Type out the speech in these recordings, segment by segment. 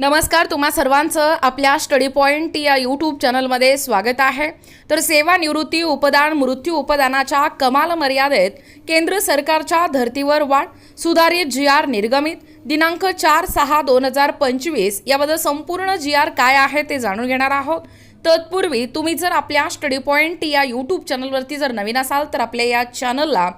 नमस्कार तुम्हा सर्वांचं आपल्या स्टडी पॉईंट या यूट्यूब चॅनलमध्ये स्वागत आहे. तर सेवानिवृत्ती उपदान मृत्यू उपदानाच्या कमाल मर्यादेत केंद्र सरकारच्या धर्तीवर वाढ सुधारित जी आर निर्गमित दिनांक चार सहा दोन हजार पंचवीस याबद्दल संपूर्ण जी आर काय आहे ते जाणून घेणार आहोत. तत्पूर्वी तुम्ही जर आपल्या स्टडी पॉईंट या यूट्यूब चॅनलवरती जर नवीन असाल तर आपल्या या चॅनलला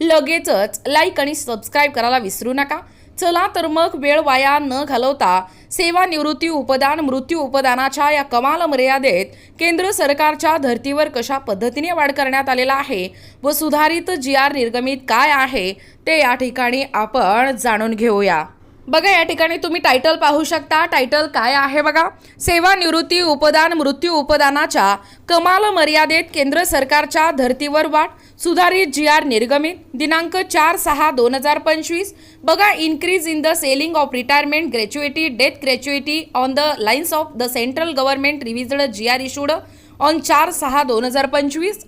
लगेचच लाईक आणि सबस्क्राईब करायला विसरू नका. चला तर मग वेळ वाया न घालवता सेवानिवृत्ती उपदान मृत्यू उपदानाच्या या कमाल मर्यादेत केंद्र सरकारच्या धर्तीवर कशा पद्धतीने वाढ करण्यात आलेला आहे व सुधारित जी आर निर्गमित काय आहे ते या ठिकाणी आपण जाणून घेऊया. बघा या ठिकाणी तुम्ही टायटल पाहू शकता. टायटल काय आहे बघा? सेवानिवृत्ती उपदान मृत्यू उपदानाच्या कमाल मर्यादेत केंद्र सरकारच्या धर्तीवर वाढ. सुधारित जी आर निर्गमित. दिनांक चार सहा दोन हजार पंचवीस. बघा increase in the ceiling of retirement gratuity death gratuity on the lines of the central government revised G R issued on चार सहा दोन हजार पंचवीस.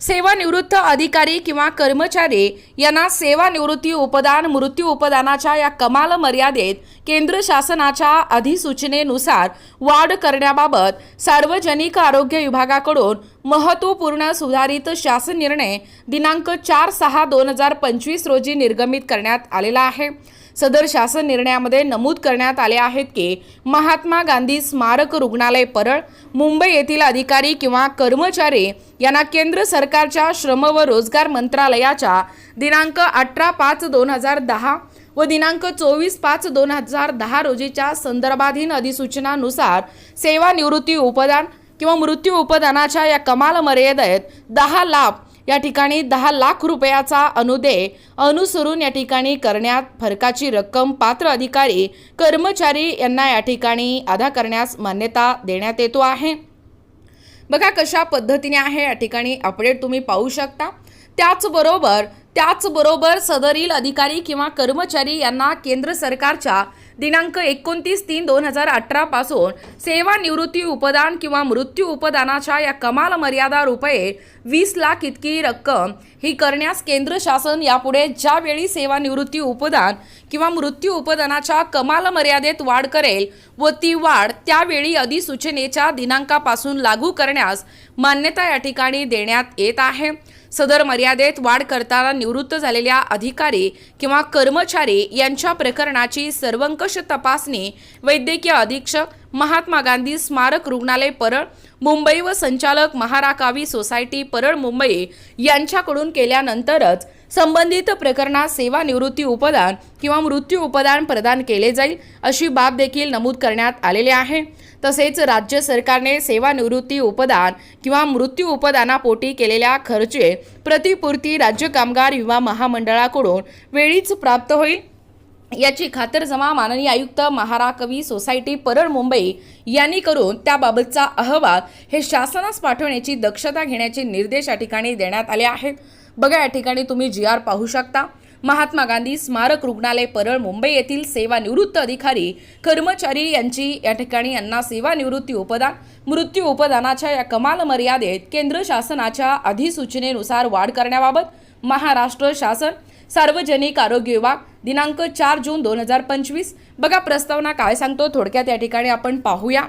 सेवानिवृत्त अधिकारी किंवा कर्मचारी यांना सेवानिवृत्ती उपदान मृत्यू उपदानाच्या या कमाल मर्यादेत केंद्र शासनाच्या अधिसूचनेनुसार वाढ करण्याबाबत सार्वजनिक आरोग्य विभागाकडून महत्त्वपूर्ण सुधारित शासन निर्णय दिनांक चार सहा दोन हजार पंचवीस रोजी निर्गमित करण्यात आलेला आहे. सदर शासन निर्णयामध्ये नमूद करण्यात आले आहेत की महात्मा गांधी स्मारक रुग्णालय परळ मुंबई येथील अधिकारी किंवा कर्मचारी यांना केंद्र सरकारच्या श्रम व रोजगार मंत्रालयाच्या दिनांक अठरा पाच दोन हजार दहा व दिनांक चोवीस पाच दोन हजार दहा रोजीच्या संदर्भाधीन अधिसूचनानुसार सेवानिवृत्ती उपदान किंवा मृत्यू उपदानाच्या या कमाल मर्यादेत दहा लाख या ठिकाणी दहा लाख रुपयाचा अनुदेय अनुसरून या ठिकाणी करण्यात फरकाची रक्कम पात्र अधिकारी कर्मचारी यांना या ठिकाणी अदा करण्यास मान्यता देण्यात येतो आहे. बघा कशा पद्धतीने आहे या ठिकाणी अपडेट तुम्ही पाहू शकता. त्याचबरोबर त्याचबरोबर सदरील अधिकारी किंवा कर्मचारी यांना केंद्र सरकारच्या दिनांक एकोणतीस तीन दोन हजार अठरापासून सेवानिवृत्ती उपदान किंवा मृत्यू उपदानाच्या या कमाल मर्यादा रुपये वीस लाख इतकी रक्कम ही करण्यास केंद्र शासन यापुढे ज्यावेळी सेवानिवृत्ती उपदान किंवा मृत्यू उपदानाच्या कमाल मर्यादेत वाढ करेल व ती वाढ त्यावेळी अधिसूचनेच्या दिनांकापासून लागू करण्यास मान्यता या ठिकाणी देण्यात येत आहे. सदर मर्यादेत वाढ करताना निवृत्त झालेल्या अधिकारी किंवा कर्मचारी यांच्या प्रकरणाची सर्वंकष तपासणी वैद्यकीय अधीक्षक महात्मा गांधी स्मारक रुग्णालय परळ मुंबई व संचालक महाराकावी सोसायटी परळ मुंबई यांच्याकडून केल्यानंतरच संबंधित प्रकरणात सेवानिवृत्ती उपदान किंवा मृत्यू उपदान प्रदान केले जाईल अशी बाब देखील नमूद करण्यात आलेली आहे. तसेच राज्य सरकारने सेवानिवृत्ती उपदान किंवा मृत्यू उपदानापोटी केलेल्या खर्चे प्रतिपूर्ती राज्य कामगार विमा महामंडळाकडून वेळीच प्राप्त होईल? याची खातरजमा माननीय आयुक्त महाराकवी सोसायटी परळ मुंबई यांनी करून त्याबाबतचा अहवाल हे शासनास पाठवण्याची दक्षता घेण्याचे निर्देश या ठिकाणी देण्यात आले आहेत. बघा या ठिकाणी तुम्ही जी आर पाहू शकता. महात्मा गांधी स्मारक रुग्णालय परळ मुंबई येथील सेवानिवृत्त अधिकारी कर्मचारी यांची या ठिकाणी यांना सेवानिवृत्ती उपदान मृत्यू उपदानाच्या या कमाल मर्यादेत केंद्र शासनाच्या अधिसूचनेनुसार वाढ करण्याबाबत महाराष्ट्र शासन सार्वजनिक आरोग्य विभाग दिनांक चार जून दोन हजार पंचवीस. बघा प्रस्तावना काय सांगतो? थोडक्यात या ठिकाणी आपण पाहूया.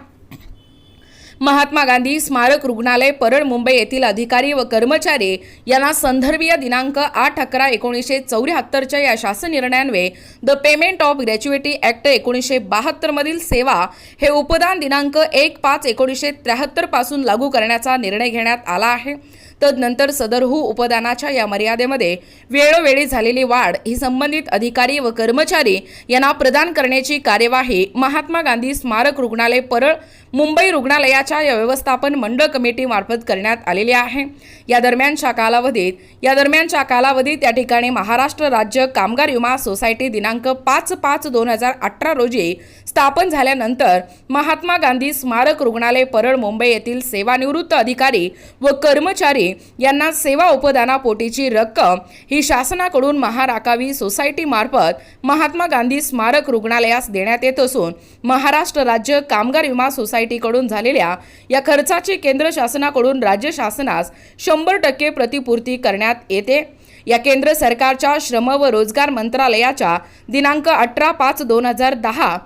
महात्मा गांधी स्मारक रुग्णालय परळ मुंबई येथील अधिकारी व कर्मचारी यांना संदर्भीय दिनांक आठ अकरा एकोणीसशे चौऱ्याहत्तरच्या या शासन निर्णयान्वये the payment of gratuity act एकोणीसशे बहात्तरमधील सेवा हे उपदान दिनांक एक पाच एकोणीसशे त्र्याहत्तरपासून लागू करण्याचा निर्णय घेण्यात आला आहे. तदनंतर सदरहू उपदानाच्या या मर्यादेमध्ये वेळोवेळी झालेली वाढ ही संबंधित अधिकारी व कर्मचारी यांना प्रदान करण्याची कार्यवाही महात्मा गांधी स्मारक रुग्णालय परळ मुंबई रुग्णालयाच्या या व्यवस्थापन मंडळ कमिटीमार्फत करण्यात आलेली आहे. या दरम्यानच्या कालावधीत या दरम्यानच्या कालावधीत या ठिकाणी महाराष्ट्र राज्य कामगार विमा सोसायटी दिनांक पाच पाच दोन हजार अठरा रोजी स्थापन झाल्यानंतर महात्मा गांधी स्मारक रुग्णालय परळ मुंबई येथील सेवानिवृत्त अधिकारी व कर्मचारी यांना सेवा उपदानापोटीची रक्कम ही शासनाकडून महाराकावी सोसायटीमार्फत महात्मा गांधी स्मारक रुग्णालयास देण्यात येत असून महाराष्ट्र राज्य कामगार विमा सोसायटीकडून झालेल्या या खर्चाची केंद्र शासनाकडून राज्य शासनास शंभर टक्के प्रतिपूर्ती करण्यात येते. या केंद्र सरकारच्या श्रम व रोजगार मंत्रालयाच्या दिनांक अठरा पाच दोन हजार दहा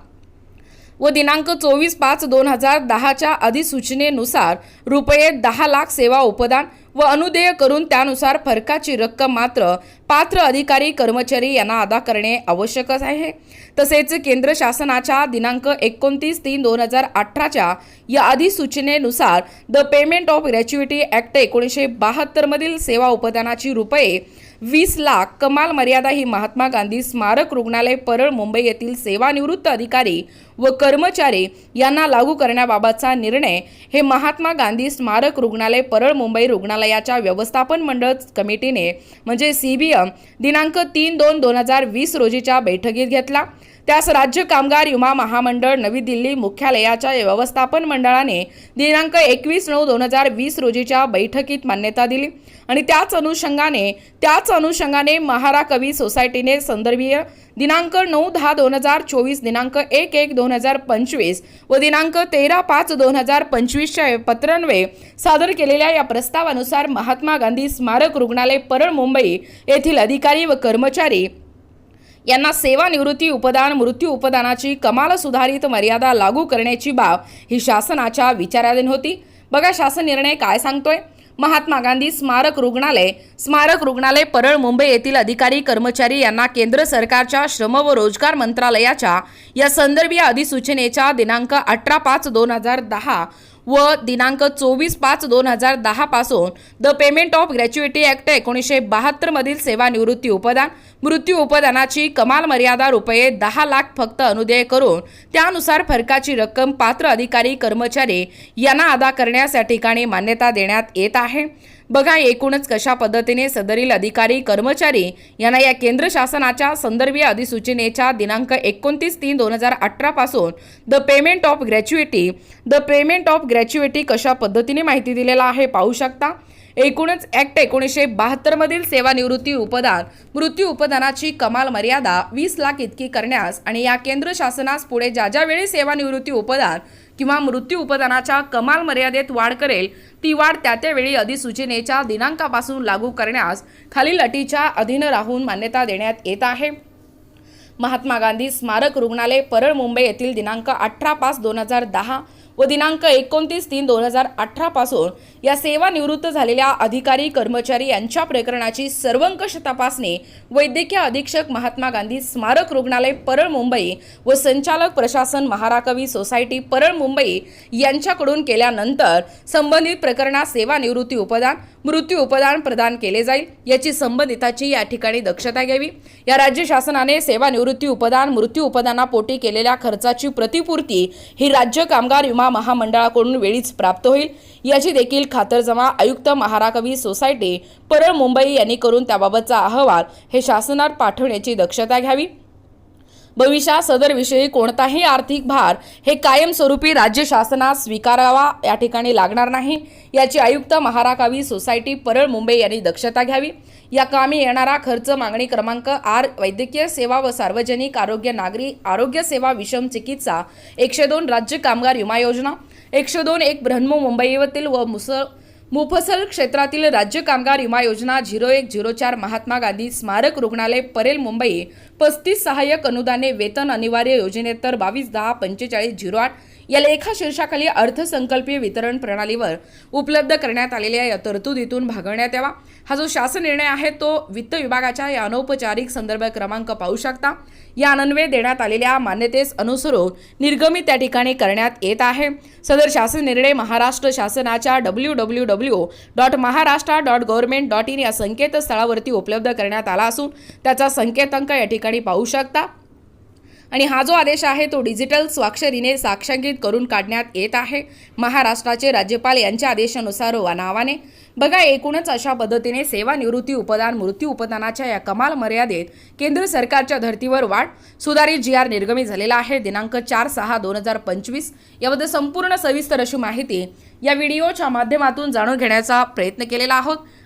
व दिनांक चोवीस पाच दोन हजार दहाच्या अधिसूचनेनुसार रुपये दहा लाख सेवा उपदान व अनुदेय करून त्यानुसार फरकाची रक्कम मात्र पात्र अधिकारी कर्मचारी यांना अदा करणे आवश्यकच आहे. तसेच केंद्र शासनाच्या दिनांक एकोणतीस तीन दोन हजार अठराच्या या अधिसूचनेनुसार the payment of gratuity act एकोणीसशे बहात्तरमधील सेवा उपदानाची रुपये वीस लाख कमाल मर्यादा ही महात्मा गांधी स्मारक रुग्णालय परळ मुंबई येथील सेवानिवृत्त अधिकारी व कर्मचारी यांना लागू करण्याबाबतचा निर्णय हे महात्मा गांधी स्मारक रुग्णालय परळ मुंबई रुग्णालयाच्या व्यवस्थापन मंडळ कमिटीने म्हणजे सी बी एम दिनांक तीन दोन दोन हजार वीस रोजीच्या बैठकीत घेतला. त्यास राज्य कामगार विमा महामंडळ नवी दिल्ली मुख्यालयाच्या व्यवस्थापन मंडळाने दिनांक एकवीस नऊ दोन हजार वीस रोजीच्या बैठकीत मान्यता दिली. आणि त्याच अनुषंगाने त्याच अनुषंगाने महारा कवी सोसायटीने संदर्भीय दिनांक नऊ दहा दोन हजार चोवीस दिनांक एक एक दोन हजार पंचवीस व दिनांक तेरा पाच दोन हजार पंचवीसच्या पत्रान्वये सादर केलेल्या या प्रस्तावानुसार महात्मा गांधी स्मारक रुग्णालय परळ मुंबई येथील अधिकारी व कर्मचारी यांना सेवानिवृत्ती उपदान मृत्यू उपदानाची कमाल सुधारित मर्यादा लागू करण्याची बाब ही शासनाच्या विचाराधीन होती. बघा शासन निर्णय काय सांगतोय? महात्मा गांधी स्मारक रुग्णालय स्मारक रुग्णालय परळ मुंबई येथील अधिकारी कर्मचारी यांना केंद्र सरकारच्या श्रम व रोजगार मंत्रालयाच्या या संदर्भीय अधिसूचनेच्या दिनांक अठरा पाच दोन हजार दहा व दिनांक चोवीस पाच दोन हजार दहा पासून the payment of gratuity act एकोणीसशे बहात्तरमधील सेवानिवृत्ती उपदान मृत्यू उपदानाची कमाल मर्यादा रुपये दहा लाख फक्त अनुदेय करून त्यानुसार फरकाची रक्कम पात्र अधिकारी कर्मचारी यांना अदा करण्यास या ठिकाणी मान्यता देण्यात येत आहे. बघा एकूणच कशा पद्धतीने सदरील अधिकारी कर्मचारी यांना या केंद्र शासनाच्या संदर्भीय अधिसूचनेच्या दिनांक एकोणतीस तीन दोन हजार अठरापासून the payment of gratuity the payment of gratuity कशा पद्धतीने माहिती दिलेला आहे पाहू शकता. एकूणच ॲक्ट एकोणीसशे बहात्तरमधील सेवानिवृत्ती उपदान मृत्यू उपदानाची कमाल मर्यादा वीस लाख इतकी करण्यास आणि या केंद्र शासनास पुढे ज्या ज्यावेळी सेवानिवृत्ती उपदान किंवा मृत्यू उपदानाच्या कमाल मर्यादेत वाढ करेल ती वाढ त्या त्यावेळी अधिसूचनेच्या दिनांकापासून लागू करण्यास खालील अटीच्या अधीन राहून मान्यता देण्यात येत आहे. महात्मा गांधी स्मारक रुग्णालय परळ मुंबई येथील दिनांक अठरा पाच दोन हजार दहा व दिनांक एकोणतीस तीन दोन हजार अठरापासून या सेवानिवृत्त झालेल्या अधिकारी कर्मचारी यांच्या प्रकरणाची सर्वंकष तपासणी वैद्यकीय अधीक्षक महात्मा गांधी स्मारक रुग्णालय परळ मुंबई व संचालक प्रशासन महाराकवी सोसायटी परळ मुंबई यांच्याकडून केल्यानंतर संबंधित प्रकरणात सेवानिवृत्ती उपदान मृत्यू उपदान प्रदान केले जाईल. याची संबंधिताची या ठिकाणी दक्षता घ्यावी. या राज्य शासनाने सेवानिवृत्ती उपदान मृत्यू उपदानापोटी केलेल्या खर्चाची प्रतिपूर्ती ही राज्य कामगार विमा महामंडळाकडून वेळीच प्राप्त होईल. याची देखील खातरजमा आयुक्त महाराकवी सोसायटी परळ मुंबई यांनी करून त्याबाबतचा अहवाल हे शासनात पाठवण्याची दक्षता घ्यावी. भविष्यात सदरविषयी कोणताही आर्थिक भार हे कायमस्वरूपी राज्य शासनास स्वीकारावा या ठिकाणी लागणार नाही. याची आयुक्त महाराकावी सोसायटी परळ मुंबई यांनी दक्षता घ्यावी. या कामी येणारा खर्च मागणी क्रमांक आर वैद्यकीय सेवा व सार्वजनिक आरोग्य नागरी आरोग्य सेवा विषम चिकित्सा एकशे दोन राज्य कामगार विमा योजना एकशे दोन एक ब्रह्मो मुंबईवरील व मुसळ मुफसल क्षेत्रातील राज्य कामगार विमा योजना झिरो एक झिरो चार महात्मा गांधी स्मारक रुग्णालय परेल मुंबई. पस्तीस सहाय्यक अनुदाने वेतन अनिवार्य योजनेत तर बावीस दहा पंचेचाळीस झिरो आठ या लेखा शीर्षाखाली अर्थसंकल्पीय वितरण प्रणालीवर उपलब्ध करण्यात आलेल्या या तरतुदीतून भागवण्यात यावा. हा जो शासन निर्णय आहे तो वित्त विभागाच्या या अनौपचारिक संदर्भ क्रमांक पाहू शकता. या अनन्वये देण्यात आलेल्या मान्यतेस अनुसरून निर्गमित त्या ठिकाणी करण्यात येत आहे. सदर शासन निर्णय महाराष्ट्र शासनाच्या W W W dot Maharashtra dot government dot in या संकेतस्थळावरती उपलब्ध करण्यात आला असून त्याचा संकेतांक या ठिकाणी पाहू शकता. आणि हा जो आदेश आहे तो डिजिटल स्वाक्षरीने साक्षांकित करून काढण्यात येत आहे. महाराष्ट्राचे राज्यपाल यांच्या आदेशानुसार वा नावाने बघा एकूणच अशा पद्धतीने सेवानिवृत्ती उपदान मृत्यू उपदानाच्या या कमाल मर्यादेत केंद्र सरकारच्या धर्तीवर वाढ सुधारित जी आर निर्गमित झालेला आहे. दिनांक चार सहा दोन हजार पंचवीस याबद्दल संपूर्ण सविस्तर अशी माहिती या व्हिडिओच्या माध्यमातून जाणून घेण्याचा प्रयत्न केलेला आहोत.